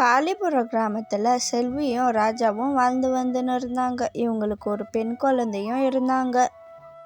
காளிபுரம் கிராமத்தில் செல்வியும் ராஜாவும் வாழ்ந்து வந்துன்னு இருந்தாங்க. இவங்களுக்கு ஒரு பெண் குழந்தையும் இருந்தாங்க.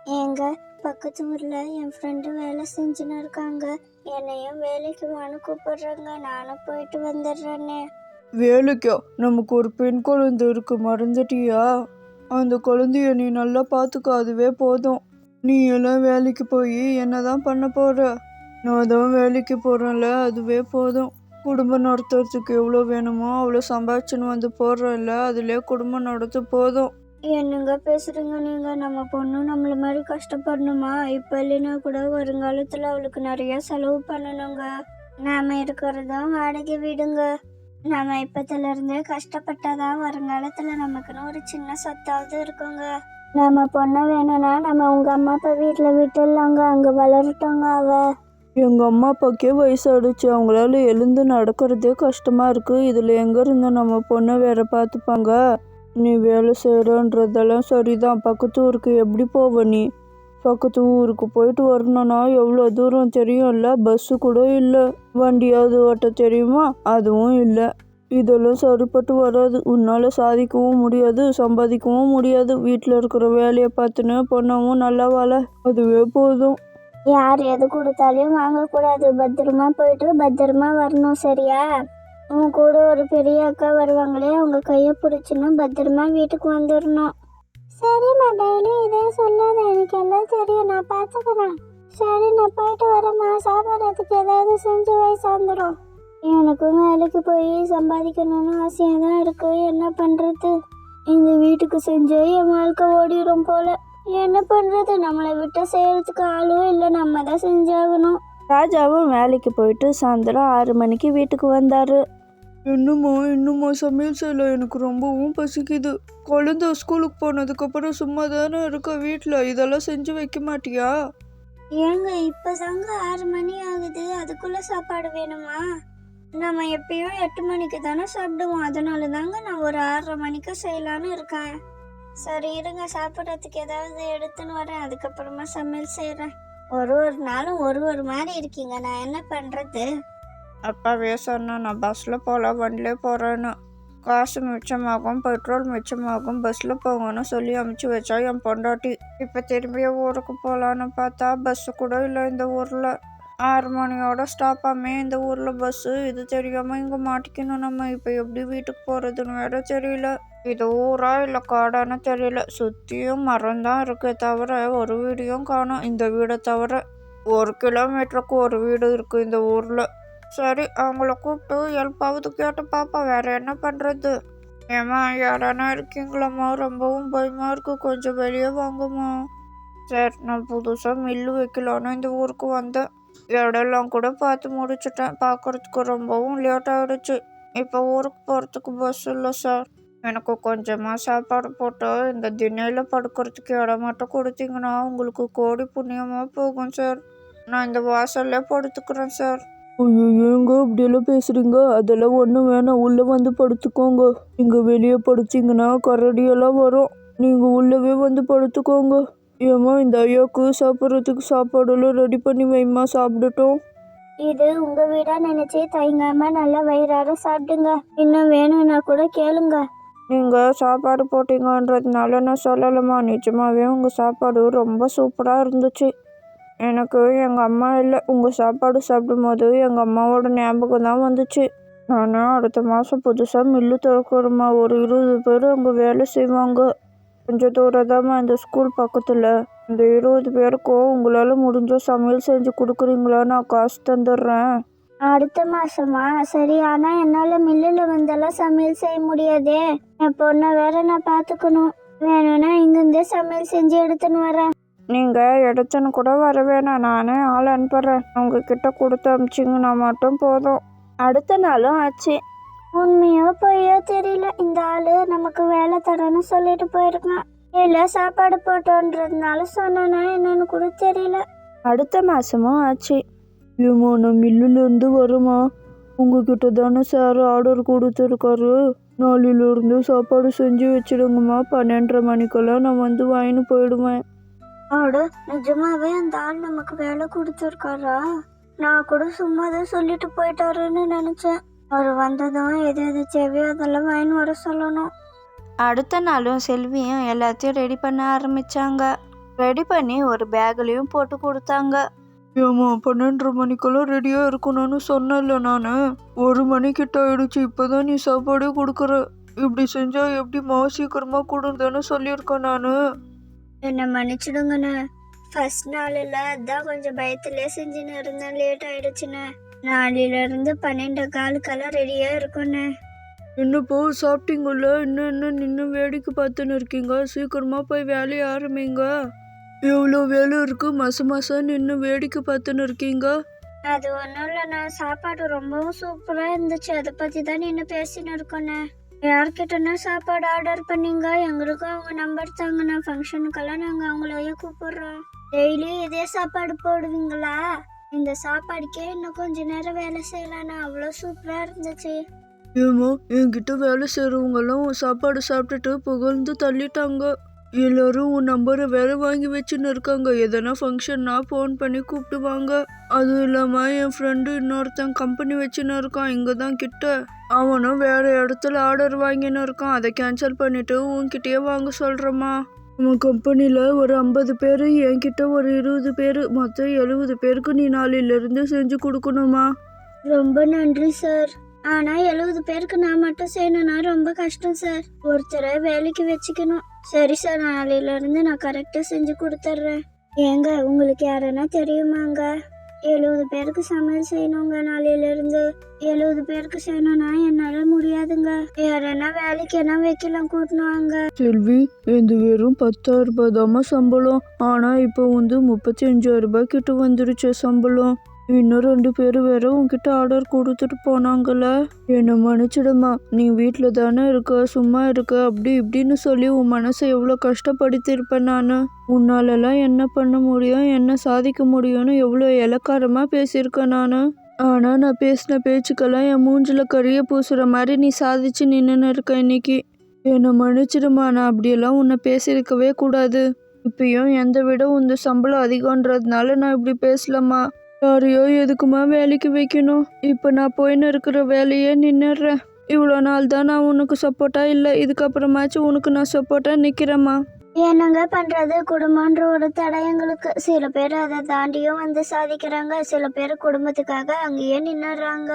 ஏங்க பக்கத்து ஊரில் என் ஃப்ரெண்டு வேலை செஞ்சுன்னு இருக்காங்க. என்னையும் வேலைக்கு வான்னு கூப்பிடுறாங்க. நானும் போயிட்டு வந்துடுறேனே. வேலைக்கா? நமக்கு ஒரு பெண் குழந்தை இருக்கு மறந்துட்டியா? அந்த குழந்தைய நீ நல்லா பார்த்துக்க அதுவே போதும். நீ எல்லாம் வேலைக்கு போய் என்னதான் பண்ண போற? நான் தான் வேலைக்கு போகிறேன்ல அதுவே போதும். குடும்பம் நடத்துறதுக்கு எவ்வளோ வேணுமோ அவ்வளோ சம்பாதிச்சுன்னு வந்து போடுறோம்ல அதுலேயே குடும்பம் நடத்து போதும். என்னங்க பேசுறீங்க நீங்க? நம்ம பொண்ணு நம்மள மாதிரி கஷ்டப்படணுமா? இப்போ இல்லைன்னா கூட வருங்காலத்தில் அவளுக்கு நிறைய செலவு பண்ணணுங்க. நாம இருக்கிறதும் வாடகை வீடுங்க. நாம இப்பத்துல இருந்தே கஷ்டப்பட்டாதான் வருங்காலத்துல நமக்குன்னு ஒரு சின்ன சொத்தாவது இருக்குங்க. நம்ம பொண்ணை வேணும்னா நம்ம உங்க அம்மா அப்பா வீட்டில் விட்டுடலாங்க. அங்க வளரட்டோங்க அவ. எங்கள் அம்மா அப்பாக்கே வயசாயிடுச்சு. அவங்களால எழுந்து நடக்கிறதே கஷ்டமாக இருக்குது இதில் எங்கேருந்து நம்ம பொண்ணை வேற பார்த்துப்பாங்க நீ வேலை செய்கிறன்றதெல்லாம் சரிதான். பக்கத்து ஊருக்கு எப்படி போவ நீ? பக்கத்து ஊருக்கு போயிட்டு வரணும்னா எவ்வளோ தூரம் தெரியும்ல பஸ்ஸு கூட இல்லை. வண்டியாவது ஓட்ட தெரியுமா? அதுவும் இல்லை. இதெல்லாம் சரிப்பட்டு வராது. உன்னால் சாதிக்கவும் முடியாது சம்பாதிக்கவும் முடியாது. வீட்டில் இருக்கிற வேலையை பார்த்துன்னு பொண்ணவும் நல்லா வாழ. அதுவே போதும். யார் எது கொடுத்தாலையும் வாங்கக்கூடாது. பத்திரமா போயிட்டு பத்திரமா வரணும் சரியா? உன் கூட ஒரு பெரிய அக்கா வருவாங்களே அவங்க கையை பிடிச்சின்னு பத்திரமா வீட்டுக்கு வந்துடணும் சரிம்மா டெய்லி இதே சொல்லாத. எனக்கு எல்லாம் தெரியும். நான் பார்த்துக்கிறேன். சரி நான் போயிட்டு வரேம்மா. சாப்பிட்றதுக்கு ஏதாவது செஞ்சு வை சாயந்தரம். எனக்கும் வேலைக்கு போய் சம்பாதிக்கணும்னு ஆசையாக தான் இருக்கு. என்ன பண்ணுறது இந்த வீட்டுக்கு செஞ்சே என் வாழ்க்கை ஓடிடும் போல. என்ன பண்ணுறது நம்மளை விட்டு செய்யறதுக்கு ஆளும் இல்லை நம்ம தான் செஞ்சாகணும். ராஜாவும் வேலைக்கு போயிட்டு சாயந்தரம் ஆறு மணிக்கு வீட்டுக்கு வந்தார். இன்னுமா இன்னுமா சமையல் செய்யல. எனக்கு ரொம்பவும் பசிக்குது. குழந்தை ஸ்கூலுக்கு போனதுக்கப்புறம் சும்மா தானே இருக்க வீட்டில் இதெல்லாம் செஞ்சு வைக்க மாட்டியா? ஏங்க இப்போதாங்க ஆறு மணி ஆகுது. அதுக்குள்ள சாப்பாடு வேணுமா? நம்ம எப்பயும் எட்டு மணிக்கு தானே சாப்பிடுவோம். அதனால தாங்க நான் ஒரு ஆறரை மணிக்கு செய்யலான்னு இருக்கேன். சரி இருங்க சாப்பிட்றதுக்கு ஏதாவது எடுத்துன்னு வரேன். அதுக்கப்புறமா சமையல் செய்கிறேன் ஒரு ஒரு நாளும் ஒரு ஒரு மாதிரி இருக்கீங்க. நான் என்ன பண்ணுறது அப்பாவே சொன்னா நான் பஸ்ஸில் போகலாம் வண்டிலே போகிறேன்னு காசு மிச்சமாகும் பெட்ரோல் மிச்சமாகும் பஸ்ஸில் போங்கன்னு சொல்லி அமுச்சு வச்சா என் பொண்டாட்டி. இப்போ திரும்பிய ஊருக்கு போகலான்னு பார்த்தா பஸ்ஸு கூட இல்லை இந்த ஊரில். ஆறு மணியோட ஸ்டாப்பாமே இந்த ஊரில் பஸ்ஸு இது தெரியாமல் இங்கே மாட்டிக்கணும் நம்ம. இப்போ எப்படி வீட்டுக்கு போகிறதுன்னு வேற தெரியல. இது ஊரா இல்லை காடான்னு தெரியல. சுற்றியும் மரம் தான் இருக்கே தவிர ஒரு வீடையும் காணும். இந்த வீடை தவிர ஒரு கிலோமீட்டருக்கு ஒரு வீடு இருக்குது இந்த ஊரில். சரி அவங்கள கூப்பிட்டு ஹெல்ப்பாவது கேட்டு பாப்பா வேற என்ன பண்ணுறது ஏம்மா யாரானா இருக்கீங்களாம்மா? ரொம்பவும் பயமாக இருக்கு. கொஞ்சம் வெளியே வாங்குமா சரி நான் புதுசாக மில்லு வைக்கலான்னு இந்த ஊருக்கு வந்தேன். இடம்லாம் கூட பார்த்து முடிச்சிட்டேன். பார்க்கறதுக்கு ரொம்பவும் லேட் ஆகிடுச்சு இப்போ ஊருக்கு போகிறதுக்கு பஸ் இல்லை சார். எனக்கு கொஞ்சமாக சாப்பாடு போட்டு இந்த திண்ணையில் படுக்கிறதுக்கு இடம் மட்டும் கொடுத்தீங்கன்னா உங்களுக்கு கோடி புண்ணியமாக போகும் சார். நான் இந்த வாசல்ல படுத்துக்கிறேன் சார். ஐயோ ஏங்க இப்படியெல்லாம் பேசுகிறீங்க அதெல்லாம் ஒன்றும் வேணாம். உள்ளே வந்து படுத்துக்கோங்க. இங்கே வெளியே படுத்தீங்கன்னா கரடியெல்லாம் வரும். நீங்கள் உள்ளவே வந்து படுத்துக்கோங்க. ஏம்மா இந்த ஐயாவுக்கு சாப்பிட்றதுக்கு சாப்பாடெல்லாம் ரெடி பண்ணி வைம்மா சாப்பிடட்டும். இது உங்க வீடா நினைச்சு தயங்காம நல்லா வயிறார சாப்பிடுங்க. இன்னும் வேணும்னா கூட கேளுங்க. நீங்கள் சாப்பாடு போட்டீங்கன்றதுனால நான் சொல்லலைம்மா. நிஜமாவே உங்கள் சாப்பாடு ரொம்ப சூப்பராக இருந்துச்சு. எனக்கு எங்கள் அம்மா இல்லை. உங்கள் சாப்பாடு சாப்பிடும்போது எங்கள் அம்மாவோட ஞாபகம் தான் வந்துச்சு. நான் அடுத்த மாதம் புதுசாக மில்லு திறக்கிறோம்மா ஒரு இருபது பேர் அங்கே வேலை செய்வாங்க. கொஞ்சம் தூரம் இந்த ஸ்கூல் பக்கத்தில். இந்த இருபது பேருக்கும் உங்களால் முடிஞ்ச சமையல் செஞ்சு கொடுக்குறீங்களா நான் காசு தந்துடுறேன். அடுத்த மாசமா? சரி ஆனா என்னால மில்லுல வந்தெல்லாம் சமையல் செய்ய முடியாதே. என் பொண்ணை வேற நான் பாத்துக்கணும். வேணும்னா இங்கிருந்தே சமையல் செஞ்சு எடுத்துன்னு வரேன். நீங்கள் எடுத்துன்னு கூட வர வேணாம். நானே ஆள் அனுப்புகிறேன் உங்ககிட்ட கொடுத்து அமிச்சிங்கன்னா மட்டும் போதும். அடுத்த நாளும் ஆச்சு. உண்மையோ பொய்யோ தெரியல. இந்த ஆளு நமக்கு வேலை தரேன்னு சொல்லிட்டு போயிருக்கான். இல்ல சாப்பாடு போட்டோன்றதுனால சொன்னானா என்னன்னு கூட தெரியல. அடுத்த மாதமும் ஆச்சு. ஏம்மா நான் மில்லுலேருந்து வருமா? உங்ககிட்ட தானே சார் ஆர்டர் கொடுத்துருக்காரு. நாளையிலேருந்து சாப்பாடு செஞ்சு வச்சிடுங்கம்மா. பன்னெண்டரை மணிக்கெல்லாம் நான் வந்து வாங்கின்னு போயிடுவேன். ஆட நிஜமாவே அந்த ஆள் நமக்கு வேலை கொடுத்துருக்காரா? நான் கூட சும்மா தான் சொல்லிட்டு போயிட்டாருன்னு நினைச்சேன். அவர் வந்ததும் எது எது தேவையோ அதெல்லாம் வாங்கின்னு வர சொல்லணும். அடுத்த நாளும் செல்வியும் எல்லாத்தையும் ரெடி பண்ண ஆரம்பிச்சாங்க. ரெடி பண்ணி ஒரு பேக்லேயும் போட்டு கொடுத்தாங்க. ஏம்மா பன்னெண்டரை மணிக்கெல்லாம் ரெடியாக இருக்கணும்னு சொன்னேன்ல நான். ஒரு மணிக்கிட்ட ஆயிடுச்சு இப்போதான் நீ சாப்பாடே கொடுக்குற. இப்படி செஞ்சா எப்படிம்மா சீக்கிரமாக கொடுன்னு சொல்லியிருக்கேன் நான். என்னை மன்னிச்சிடுங்கண்ணே. ஃபர்ஸ்ட் நாளில் அதான் கொஞ்சம் பயத்திலே செஞ்சுன்னு இருந்தேன். லேட் ஆயிடுச்சுண்ணே. நாளையிலேருந்து பன்னெண்டு காலுக்கெல்லாம் ரெடியாக இருக்குண்ணே. என்னப்போ சாப்பிட்டீங்கல்ல? இன்னும் இன்னும் நின்று வேடிக்கை பார்த்துன்னு இருக்கீங்க? சீக்கிரமாக போய் வேலையை ஆரம்பிங்க. எவ்வளோ வேலை இருக்கு? மச மாசம் நின்று வேடிக்கை பார்த்துன்னு இருக்கீங்க? அது ஒன்றும் இல்லைண்ணா சாப்பாடு ரொம்பவும் சூப்பராக இருந்துச்சு. அதை பற்றி தான் நின்று பேசின்னு இருக்கோண்ணே. யார்கிட்டனா சாப்பாடு ஆர்டர் பண்ணீங்க? எங்களுக்கும் அவங்க நம்பர் தாங்கண்ணா. ஃபங்க்ஷனுக்கெல்லாம் நாங்கள் அவங்களையே கூப்பிடுறோம். டெய்லி இதே சாப்பாடு போடுவீங்களா? இந்த சாப்பாடுக்கே இன்னும் கொஞ்ச நேரம் வேலை செய்யலான்னு அவ்வளோ சூப்பராக இருந்துச்சு. ஏமா என்கிட்ட வேலை செய்கிறவங்களாம் உன் சாப்பாடு சாப்பிட்டுட்டு புகழ்ந்து தள்ளிட்டாங்க. எல்லாரும் உன் நம்பரை வேற வாங்கி வச்சுன்னு இருக்காங்க. எதனா ஃபங்க்ஷன்னா ஃபோன் பண்ணி கூப்பிடுவாங்க அதுவும் இல்லாமல் என் ஃப்ரெண்டு இன்னொருத்தன் கம்பெனி வச்சுன்னு இருக்கான் இங்கே தான் கிட்ட. அவனும் வேறு இடத்துல ஆர்டர் வாங்கின்னு இருக்கான். அதை கேன்சல் பண்ணிவிட்டு உன்கிட்டயே வாங்க சொல்கிறேம்மா உன் கம்பெனியில் ஒரு ஐம்பது பேர் என்கிட்ட ஒரு இருபது பேர் மொத்தம் எழுபது பேருக்கு நீ நாளையிலேருந்து செஞ்சு கொடுக்கணுமா? ரொம்ப நன்றி சார் ஆனால் எழுபது பேருக்கு நான் மட்டும் செய்யணும்னா ரொம்ப கஷ்டம் சார் ஒருத்தரை வேலைக்கு வச்சுக்கணும். சரி சார் நாளையிலேருந்து நான் கரெக்டாக செஞ்சு கொடுத்துட்றேன். ஏங்க உங்களுக்கு யாரனா தெரியுமாங்க? எழுபது பேருக்கு சமையல் செய்யணுங்க. நாளையில இருந்து எழுபது பேருக்கு செய்யணும்னா என்னால முடியாதுங்க. யாரனா வேலைக்கு என்ன வைக்கலாம் கூட்டினாங்க செல்வி இந்த வெறும் பத்தாயிரம் ரூபாய் தாம்மா சம்பளம். ஆனால் இப்போ வந்து முப்பத்தி அஞ்சாயிரம் ரூபாய் கிட்ட வந்துருச்சு சம்பளம். இன்னும் ரெண்டு பேர் வேற உன்கிட்ட ஆர்டர் கொடுத்துட்டு போனாங்கல்ல. என்னை மன்னிச்சிடுமா. நீ வீட்டில் தானே இருக்க சும்மா இருக்க அப்படி இப்படின்னு சொல்லி உன் மனசை எவ்வளோ கஷ்டப்படுத்தியிருப்பேன் நான். உன்னாலெல்லாம் என்ன பண்ண முடியும் என்ன சாதிக்க முடியும்னு எவ்வளோ இலக்காரமாக பேசியிருக்கேன் நான். ஆனால் நான் பேசின பேச்சுக்கெல்லாம் என் மூஞ்சில் கரிய பூசுகிற மாதிரி நீ சாதிச்சு நின்றுன்னு இருக்க இன்னைக்கு. என்னை மன்னிச்சிடுமா. நான் அப்படியெல்லாம் உன்னை பேசியிருக்கவே கூடாது. இப்பயும் எந்த விட உந்த சம்பளம் அதிகன்றதுனால நான் இப்படி பேசலம்மா. யாரையோ எதுக்குமா வேலைக்கு வைக்கணும்? இப்போ நான் போயின்னு இருக்கிற வேலையே நின்னுடுறேன். இவ்வளோ நாள் தான் நான் உனக்கு சப்போர்ட்டாக இல்லை. இதுக்கப்புறமாச்சும் உனக்கு நான் சப்போர்ட்டாக நிற்கிறேம்மா என்னங்க பண்ணுறது குடும்பம்ன்ற ஒரு தடயங்களுக்கு சில பேர் அதை தாண்டியும் வந்து சாதிக்கிறாங்க. சில பேர் குடும்பத்துக்காக அங்கேயே நின்னுடுறாங்க.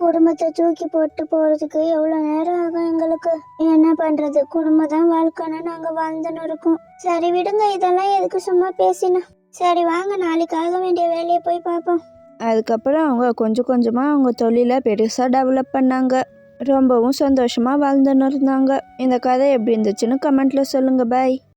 குடும்பத்தை தூக்கி போட்டு போகிறதுக்கு எவ்வளோ நேரம் ஆகும் எங்களுக்கு? என்ன பண்ணுறது குடும்பம் தான் வாழ்க்கைன்னு நாங்கள் வாழ்ந்துன்னு இருக்கோம். சரி விடுங்க இதெல்லாம் எதுக்கு சும்மா பேசினா? சரி வாங்க. நாளைக்கு ஆக வேண்டிய வேலையை போய் பார்ப்போம். அதுக்கப்புறம் அவங்க கொஞ்சம் கொஞ்சமாக அவங்க தொழிலை பெருசாக டெவலப் பண்ணாங்க. ரொம்பவும் சந்தோஷமாக வாழ்ந்துன்னு இருந்தாங்க. இந்த கதை எப்படி இருந்துச்சுன்னு கமெண்ட்டில் சொல்லுங்கள் பாய்